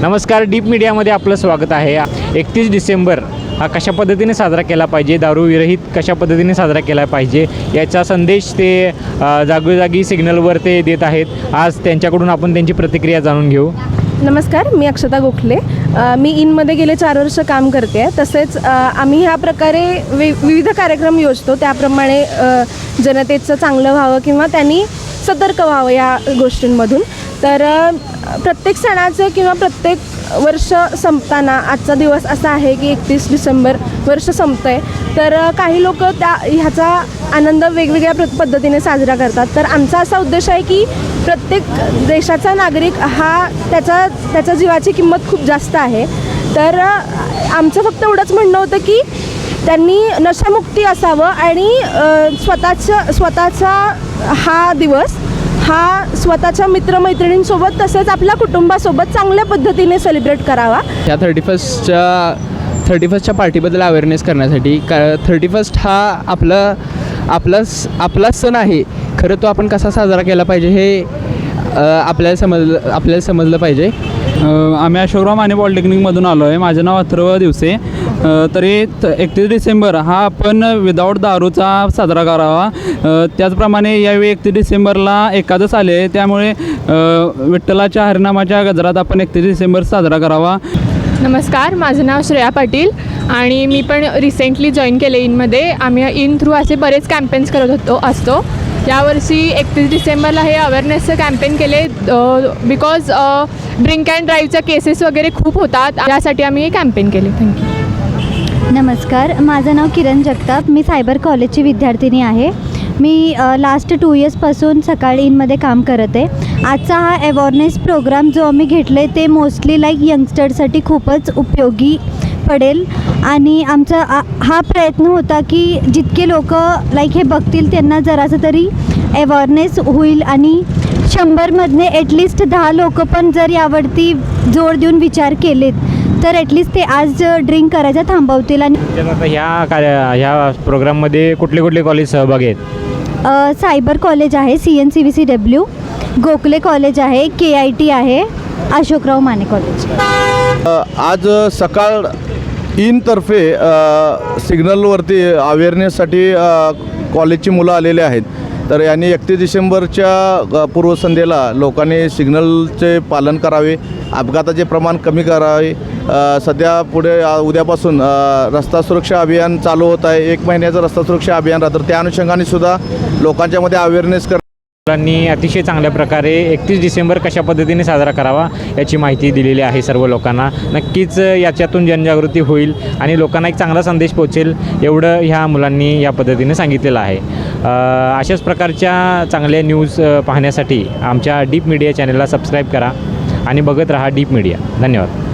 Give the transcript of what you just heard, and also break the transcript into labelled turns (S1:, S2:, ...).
S1: नमस्कार डीप मीडियामध्ये आपलं स्वागत आहे. एकतीस डिसेंबर हा कशा पद्धतीने साजरा केला पाहिजे दारू विरहित कशा पद्धतीने साजरा केला पाहिजे याचा संदेश ते जागोजागी सिग्नलवर ते देत आहेत. आज त्यांच्याकडून आपण त्यांची प्रतिक्रिया जाणून घेऊ.
S2: नमस्कार मी अक्षता गोखले. मी इनमध्ये गेले चार वर्ष काम करते. तसेच आम्ही ह्या प्रकारे वि विविध कार्यक्रम योजतो. त्याप्रमाणे जनतेचं चांगलं व्हावं किंवा त्यांनी सतर्क व्हावं या गोष्टींमधून. तर प्रत्येक सणाचं किंवा प्रत्येक वर्ष संपताना आजचा दिवस असा आहे की एकतीस डिसेंबर वर्ष संपतं आहे तर काही लोक त्या ह्याचा आनंद वेगवेगळ्या प्र पद्धतीने साजरा करतात. तर आमचा असा उद्देश आहे की प्रत्येक देशाचा नागरिक हा त्याचा त्याच्या जीवाची किंमत खूप जास्त आहे. तर आमचं फक्त एवढंच म्हणणं होतं की त्यांनी नशामुक्ती असावं आणि स्वतःचं स्वतःचा हा दिवस हा स्वतःच्या मित्रमैत्रिणींसोबत तसेच आपल्या कुटुंबासोबत चांगल्या पद्धतीने सेलिब्रेट करावा.
S3: ह्या थर्टी फर्स्टच्या थर्टी फर्स्टच्या पार्टीबद्दल अवेअरनेस करण्यासाठी का थर्टी फर्स्ट हा आपलं आपला स- आपला सण आहे. खरं तो आपण कसा साजरा केला पाहिजे हे आपल्याला समजलं आपल्याला समजलं पाहिजे.
S4: आम्ही अशोकराव माने पॉलिटेक्निकमधून आलो आहे माझं नाव अथर्व दिवसे. तरी एकतीस डिसेंबर हा आपण विदाऊट दारूचा साजरा करावा. त्याचप्रमाणे यावेळी एकतीस डिसेंबरला एकादश आले आहे. त्यामुळे विठ्ठलाच्या हरिनामाच्या गजरात आपण एकतीस डिसेंबर साजरा करावा.
S5: नमस्कार माझं नाव श्रेया पाटील आणि मी पण रिसेंटली जॉईन केले इनमध्ये आम्ही इन थ्रू असे बरेच कॅम्पेन्स करत होतो असतो. यावर्षी एकतीस डिसेंबरला हे अवेअरनेसचं कॅम्पेन केले. बिकॉज ड्रिंक अँड ड्राईव्हच्या केसेस वगैरे खूप होतात. यासाठी आम्ही हे कॅम्पेन केले. थँक्यू
S6: नमस्कार माझं नाव किरण जगताप मी सायबर कॉलेजची विद्यार्थिनी आहे. मी लास्ट टू इयर्सपासून सकाळी इनमध्ये काम करत आहे. आजचा हा अवॉरनेस प्रोग्राम जो आम्ही घेतले ते मोस्टली लाईक यंगस्टरसाठी खूपच उपयोगी पडेल. आणि आमचा हा प्रयत्न होता की जितके लोक लाईक हे बघतील त्यांना जरासं तरी अवॉरनेस होईल आणि शंभरमधले ॲटलिस्ट दहा लोक पण जर यावरती जोर देऊन विचार केलेत तर ॲटलिस्ट ते आज ड्रिंक करायचं थांबवतील आणि
S1: आता ह्या कार्य ह्या प्रोग्राममध्ये कुठले कुठले कॉलेज सहभागी आहेत?
S6: अ, सायबर कॉलेज आहे C N C V C W Gokhale college आहे के आय टी आहे अशोकराव माने कॉलेज.
S7: आज सकाळ इनतर्फे अ, सिग्नलवरती अवेअरनेससाठी अ, कॉलेजची मुलं आलेले आहेत. तर यांनी एकतीस डिसेंबरच्या पूर्वसंध्येला लोकांनी सिग्नलचे पालन करावे अपघाताचे प्रमाण कमी करावे. सध्या पुढे उद्यापासून रस्ता सुरक्षा अभियान चालू होत आहे. एक महिन्याचं रस्ता सुरक्षा अभियान राहतं. त्या अनुषंगाने सुद्धा लोकांच्यामध्ये अवेअरनेस कर
S1: मुलांनी अतिशय चांगल्या प्रकारे एकतीस डिसेंबर कशा पद्धतीने साजरा करावा याची माहिती दिलेली आहे सर्व लोकांना. नक्कीच याच्यातून जनजागृती होईल आणि लोकांना एक चांगला संदेश पोहोचेल एवढं ह्या मुलांनी या पद्धतीने सांगितलेलं आहे. अशाच प्रकारच्या चांगल्या न्यूज पाहण्यासाठी आमच्या डीप मीडिया चॅनलला सबस्क्राईब करा आणि बघत रहा डीप मीडिया. धन्यवाद.